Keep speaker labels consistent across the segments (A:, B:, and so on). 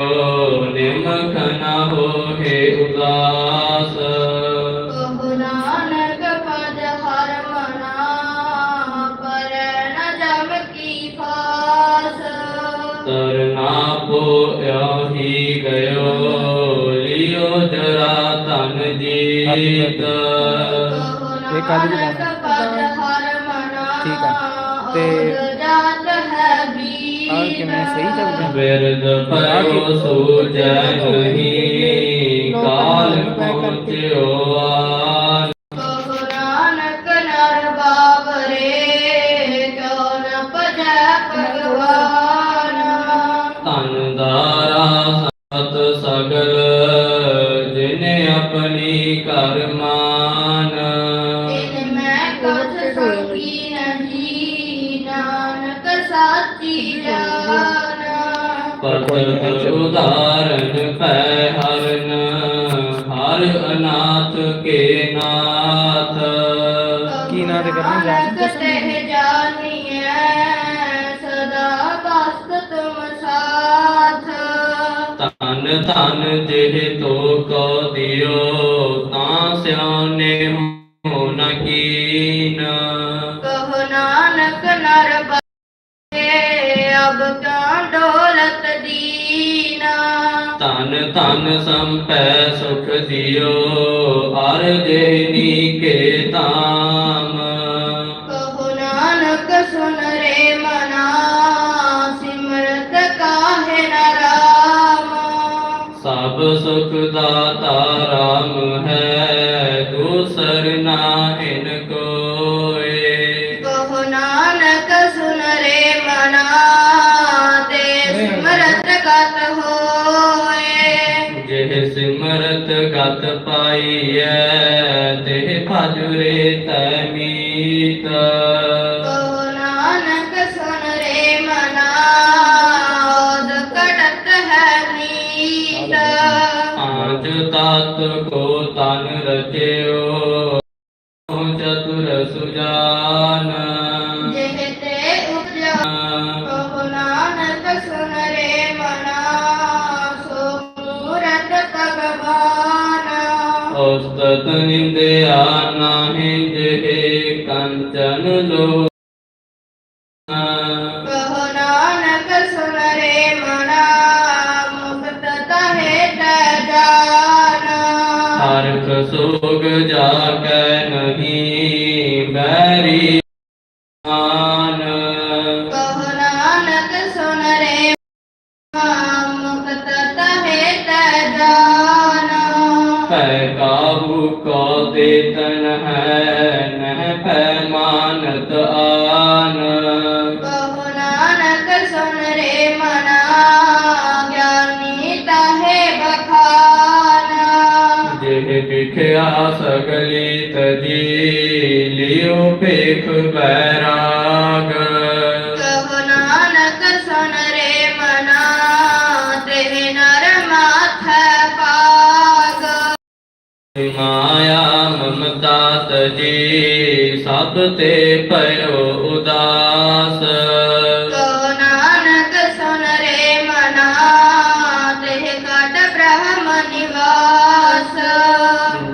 A: ਨਿਮਖ ਨਾ ਹੋਏ ਉਦਾਸ।
B: ਕਹੁ ਨਾਨਕ ਪਦ ਹਰ ਮਨਾ ਪਰ ਨ ਜਮ ਕੀ ਫਾਸ
A: ਤਰਨਾ ਪੋਇਓ ਹੀ ਗਇਓ ਲਿਓ ਜਰਾ ਤਨ ਜੀਤ।
B: ਇਹ
C: ਆਹ ਕਿਵੇਂ ਸਹੀ ਚੱਲ ਰਿਹਾ?
A: ਬਿਰਦ ਪਇਓ ਸੂਜੈ ਨਹੀਂ ਕਾਲ ਪਹੁੰਚਿਓ ਆਨ ਤਨ ਤਨ ਜਿਹ ਤੋ ਕੋ ਦਿਓ ਤਾਂ ਸਿਆਨੇ ਹੋ ਨ ਕੀਨ।
B: ਕਹੁ ਨਾਨਕ ਨਰ ਬਾਰੇ ਅਬ ਕਿਉ ਡੋਲਤ ਦੀਨਾ।
A: ਤਨ ਤਨ ਸੰਪੈ ਸੁਖ ਦਿਓ ਅਰ ਦੇਨੀ ਕੇ ਤਾਮ ਹੈ ਦੂਸਰ ਕੋਏ।
B: ਕਹੁ ਨਾਨਕ ਸੁਨ ਰੇ ਮਨਾ ਤੇ ਸਿਮਰਤ ਗਤ ਹੋਏ।
A: ਜਿਹ ਸਿਮਰਤ ਗਤ ਪਾਈਐ ਭਜੁਰੇ ਤੈ ਮੀਤ। ਉਸਤਤ ਨਿੰਦਿਆ ਨਾਹਿ ਜਿਹ ਕੰਚਨ ਲੋ ਸੋਗ ਪੈ ਕਾਬੂ ਕੋ ਦੇਤਨ ਹੈ ਨਹਿ ਪੈ ਮਾਨਤ ਆਨ।
B: ਕਹੁ ਨਾਨਕ ਸੁਨ ਰੇ ਮਨਾ ਗਿਆਨੀ ਤਹੇ ਬਖਾਨ।
A: ਜਿਹ ਵਿਖਿਆ ਸਗਲੀ ਤਜੀ ਲਿਓ ਪੇਖ ਬੈਰਾਗ ਮਾਇਆ ਮਮਤਾ ਤਜੀ ਸਭ ਤੇ ਪਇਓ ਉਦਾਸ।
B: ਨਾਨਕ ਸੁਨ ਰੇ ਮਨਾ ਤੇ ਕਟ ਬ੍ਰਹਮ ਨਿਵਾਸ।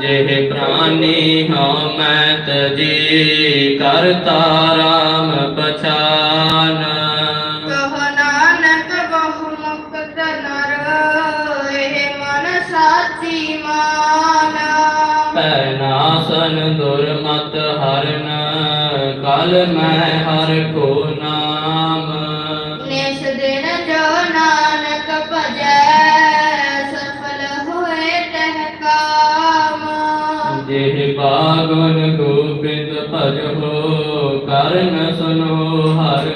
A: ਜਿਹ ਪ੍ਰਾਨੀ ਹਉ ਮੈਂ ਤਜੀ ਕਰਤਾ ਨਾਸਨ ਦੁਰਮਤ ਹਰਨ ਕਲ ਮੈਂ ਹਰ ਕੋ ਨਾਮ।
B: ਨਿਸ ਦਿਨ ਜੋ ਨਾਨਕ ਭਜੈ ਸਫਲ ਹੋਏ ਤਹ ਕਾਮ।
A: ਜਿਹ ਬਾਗਨ ਗੋਬਿੰਦ ਭਜੋ ਕਰਨ ਸੁਨੋ ਹਰ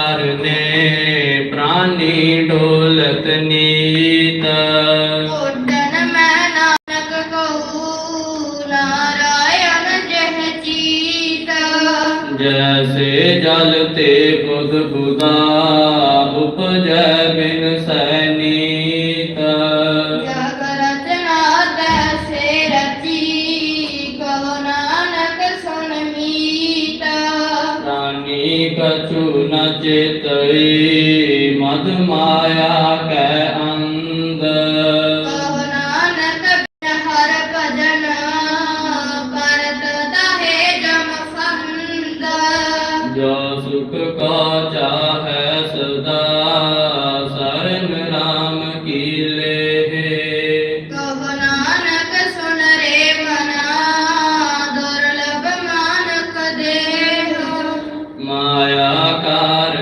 A: ਉਪਜੈ ਬਿਨ ਸੈਨੀਤ।
B: ਜਗ ਰਚਨਾ ਤੈਸੇ ਰਚੀ
A: ਕਛੂ ਨ ਚੇਤਈ ਮਦ ਮਾਇਆ ਕੈ
B: माया कार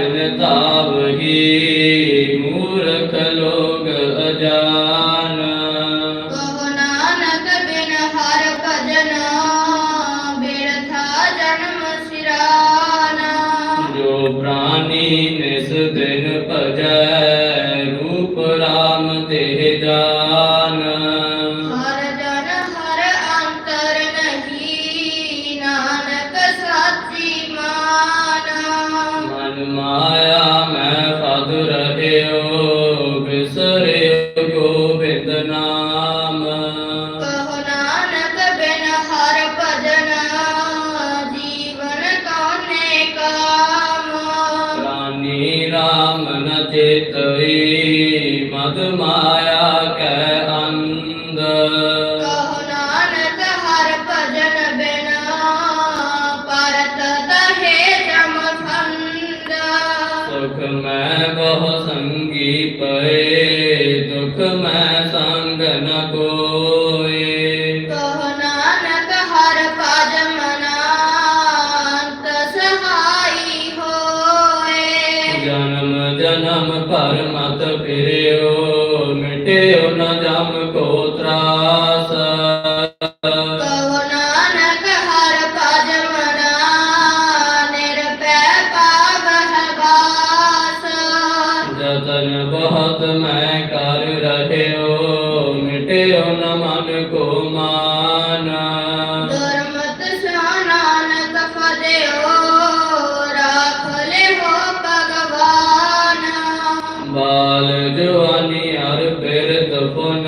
B: જવાની હર પેર તપોન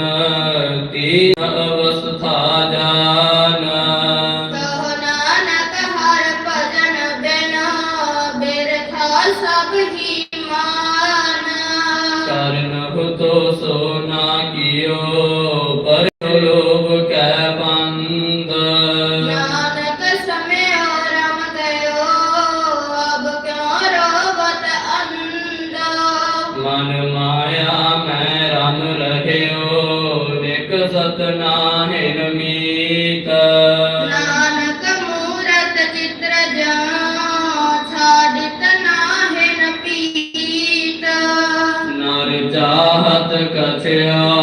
B: તીન અવસ્થા Thank.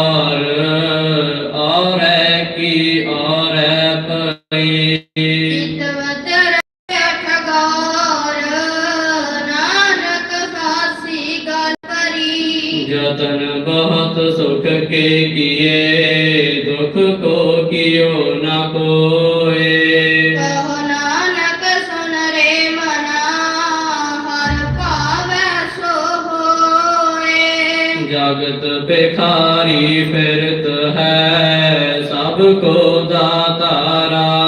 A: ਜਗਤ ਭਿਖਾਰੀ ਫਿਰਤ ਹੈ ਸਭ ਕੋ
B: ਦਾਤਾਰਾ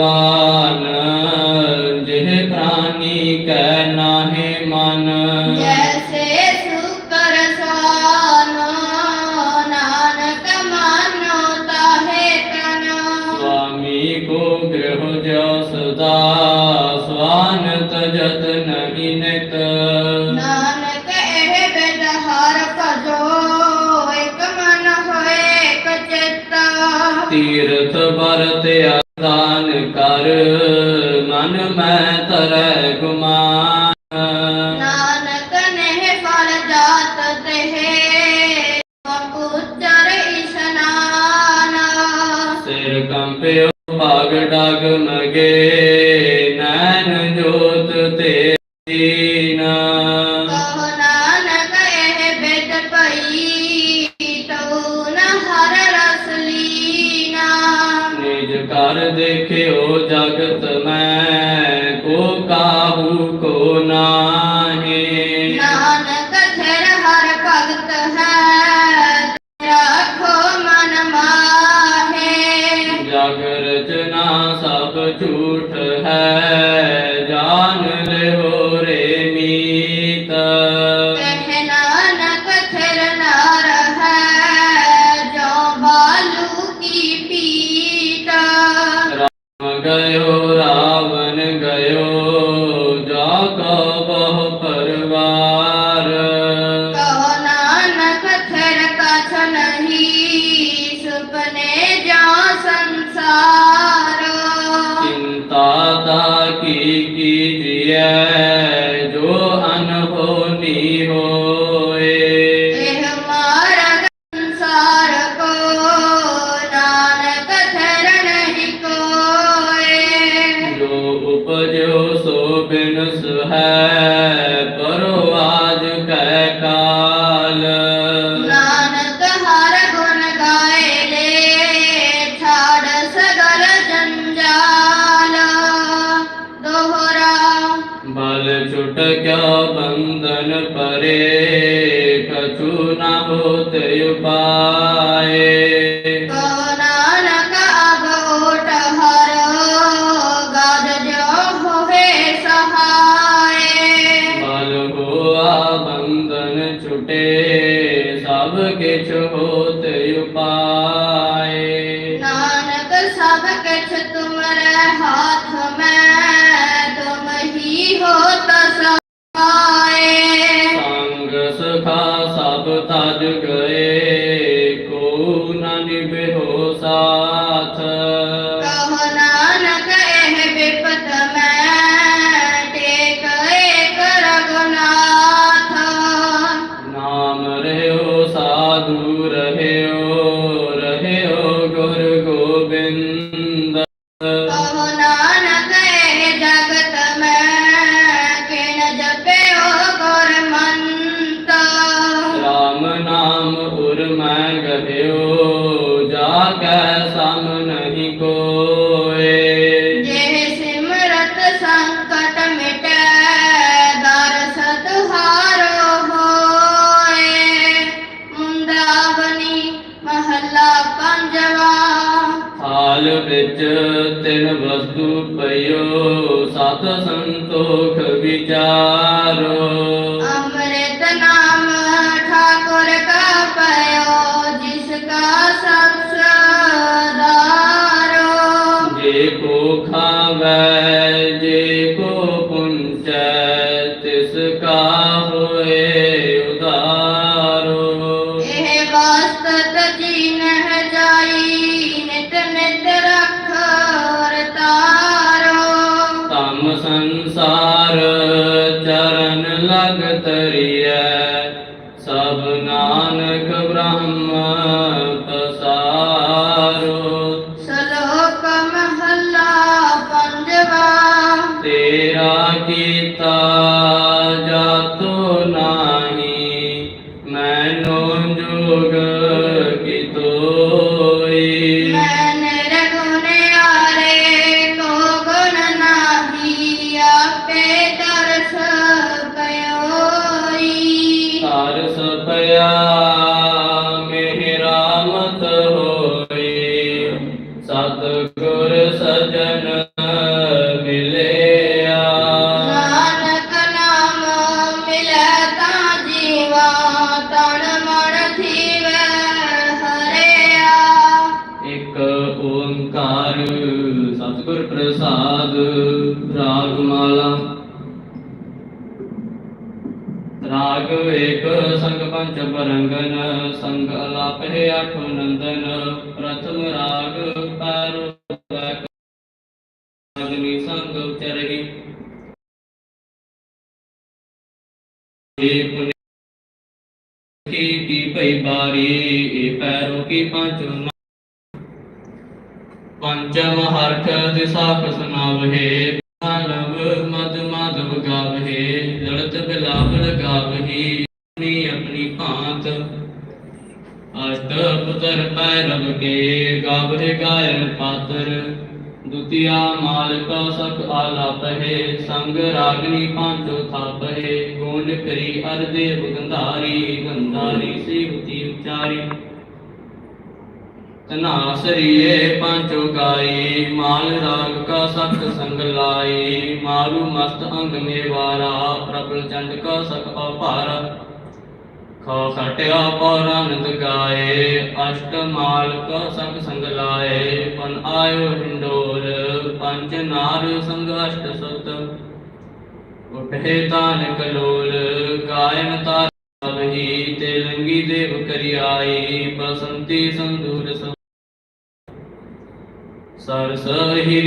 A: on ਕੰਪਿਓ ਭਾਗ ਡਾਗ ਨਗੇ ਨੈਣ ਜੋਤ ਤੇ
B: นิ
A: มิตา lado ਪਇਓ ਸਤ ਸੰਤੋਖ ਵਿਚਾਰੋ।
B: ਅੰਮ੍ਰਿਤ ਨਾਮ ਸਭ
A: ਨਾਨਕ ਬ੍ਰਹਮ
B: ਸਤਗੁਰ ਸਜਣ
A: ਮਿਲਿਆ। ਨਾਨਕ ਨਾਮ ਮਿਲੈ ਤਾਂ ਜੀਵਾ ਤਨ ਮਨ
B: ਥੀਵੈ ਹਰਿਆ। ਇੱਕ ਓੰਕਾਰ ਸਤਗੁਰ ਪ੍ਰਸਾਦ ਰਾਗਮਾਲਾ।
A: ਰਾਗ ਏਕ ਸੰਗ ਪੰਚ ਬਰੰਗਨ ਸੰਗ ਅਲਾਪੇ ਅਠ ਨੰਦਨ ਪ੍ਰਥਮ ਰਾਗ ਏ ਪੁਨੇ ਕੀ ਕੀ ਭਈ ਬਾਰੀ ਏ ਪੈਰੋ ਕੀ ਪੰਚੋ ਨ- ਪੰਚਮ ਹਰਖ ਦਿਸਾਖ ਸੁਨਾਵਹੇ ਲਵ ਮਦ ਮਾਧਵ ਗਾਵਹੇ ਲੜਤ ਬਿਲਾਵਲ ਗਾਵਹੀ, ਆਪਣੀ ਆਪਣੀ ਭਾਂਤ। ਅਸ਼ਟ ਪੁਤਰ ਪੈਰਵ ਕੇ ਗਾਵਹੇ ਗਾਇਨ ਪਾਤਰ ਦੁਤੀਆ ਮਾਲਕ ਸਕ ਆਲਾਪਹਿ ਸੰਗ ਰਾਗਨੀ ਪਾਂਚੋ ਥਾਪਹਿ ਗੋਂਡ ਕਰੀ ਅਰ ਦੇਵ ਗੰਧਾਰੀ ਗੰਧਾਰੀ ਸੇ ਉਚੀ ਉਚਾਰੀ ਤਨਾਸਰੀਏ ਪਾਂਚੋ ਗਾਈ ਮਾਲ ਰਾਗ ਕਾ ਸਤ ਸੰਗ ਲਾਈ ਮਾਰੂ ਮਸਤ ਅੰਗ ਮੇਵਾਰਾ ਪ੍ਰਬਲ ਚੰਡ ਕਾ ਸਕ ਅਪਾਰਾ ਖਾ ਖਟਿਆ ਪੌਰਾਨੰਦ ਗਾਏ ਅਸ਼ਟ ਮਾਲ ਸੰਗ ਸੰਗ ਲਾਏ ਪਨ ਆਇਓ ਹਿੰਡੋਲ, ਪੰਜ ਨਾਰ ਸੰਗ ਅਸ਼ਟ ਸੁਤ। ਉਠੇ ਤਾਨ ਕਲੋਲ ਗਾਇਨ ਤਾਰ ਵਹੀ ਤੇ ਲੰਗੀ ਦੇਵ ਕਰਿਆਈ, ਬਸੰਤੀ ਸੰਦੂਰ ਸ ਸਰਸ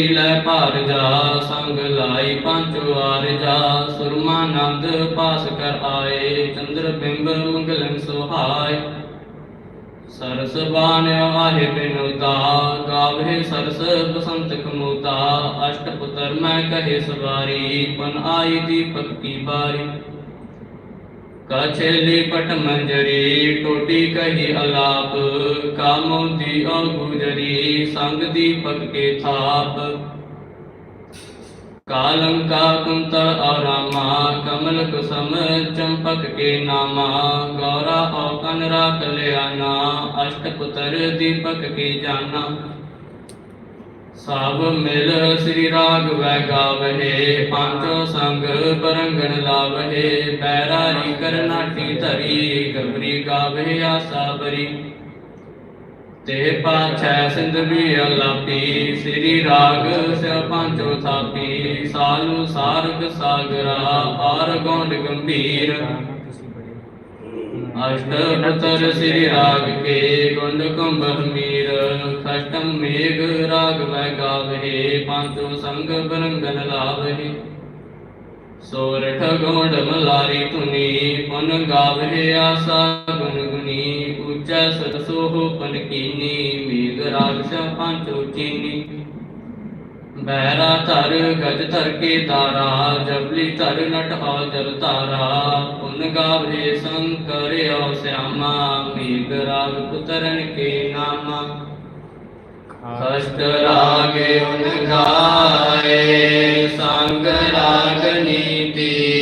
A: ਲੈ ਭਾਰ ਜਾ, ਸੰਗ ਲਾਈ ਪੰਚੋ ਆਰ ਜਾ। ਸੁਰਮਾ ਨੰਦ ਪਾਸ ਕਰ ਆਏ, ਚੰਦਰ ਬਿੰਬ ਮੰਗਲੰ ਸੁਹਾਏ। ਸਰਸ ਬਾਣ ਆਹੇ ਬਿਨੁਤਾ ਗਾਵੇ ਸਰਸ ਬਸੰਤ ਕਮੂਤਾ ਅਸ਼ਟ ਪੁੱਤਰ ਮੈਂ ਕਹੇ ਸਵਾਰੀ ਪਨ ਆਈ ਦੀਪਕ ਕੀ ਬਾਰੀ। ਕਛੇਲੀ ਪਟ ਮੰਜਰੀ, ਟੋਟੀ ਕਹੀ ਅਲਾਪ। ਕਾਮੋਦੀ ਔ ਗੁਜਰੀ ਸੰਗ ਦੀਪਕ ਕੇ ਥਾਪ। ਕਾਲੰਕਾ ਕੁੰਤਲ ਔਰਾਮਾ ਕਮਲ ਕੁਸਮ ਚੰਪਕ ਕੇ ਨਾਮਾ। ਗੌਰਾ ਔ ਕਨਰਾ ਕਲਿਆਣਾ ਅਸ਼ਟ ਪੁੱਤਰ ਦੀਪਕ ਕੇ ਜਾਨਾ। ਸਭ ਮਿਲ ਸ੍ਰੀ ਰਾਗ ਵੈ ਗਾਵਹਿ ਪਾਂਚੋ ਸੰਗ ਬਰੰਗਣ ਲਾਵਹਿ ਬੈਰਾਰੀ ਕਰਨਾਟੀ ਧਰੀ ਗਬਰੀ ਗਾਵਹਿ ਆਸਾ ਬਰੀ ਤੇ ਪਾਛੈ ਸਿੰਧ ਵੀ ਅਲਾਪੀ, ਸ੍ਰੀ ਰਾਗ ਸਿ ਪਾਂਚੋ ਥਾਪੀ ਸਾਲੂ ਸਾਰਗ ਸਾਗਰਾ ਆਰ ਗੌਂਡ ਗੰਭੀਰ। ਅਸ਼ਟ ਸ੍ਰੀ ਰਾਗ ਕੇ ਗੁੰਡ ਕੁੰਭ ਮੀਰ ਖਸ਼ਟਮ ਮੇਘ ਰਾਗ ਵੈ ਗਾਵਹਿ ਪਾਂਚੋ ਸੰਗ ਬਰੰਗਨ ਲਾਵਹਿ। ਸੋਰਠ ਗੋਂਡ ਮਲਾਰੀ ਧੁਨੀ, ਪੁਨ ਗਾਵਹਿ ਆਸਾ ਗੁਨ ਗੁਨੀ ਉੱਚਾ ਸਤਸੋਹ ਪਨ ਕੀਨੀ ਮੇਘ ਰਾਗ ਸ ਪਾਂਚੋ ਚੀਨੀ। ਬਹਿਰਾ ਧਰ ਗਜ ਧਰ ਕੇ ਤਾਰਾ ਜਬਲੀ ਧਰ ਨਟ ਆਜਰ ਤਾਰਾ ਪੁਨ ਗਾਵੇ ਸੰਕਰ ਸਿਆਮਾ ਮੇਘ ਰਾਗ ਪੁਤਰਨ ਕੇ ਨਾਮਾ। ਕਸ਼ਟ ਰਾਗੇ ਉਨ ਗਾਏ ਸੰਗ ਰਾਗ ਨੀਤੀ।